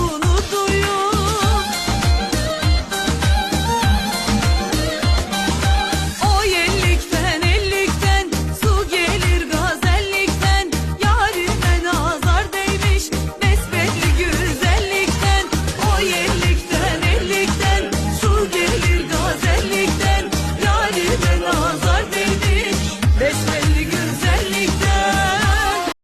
bunu duyuyor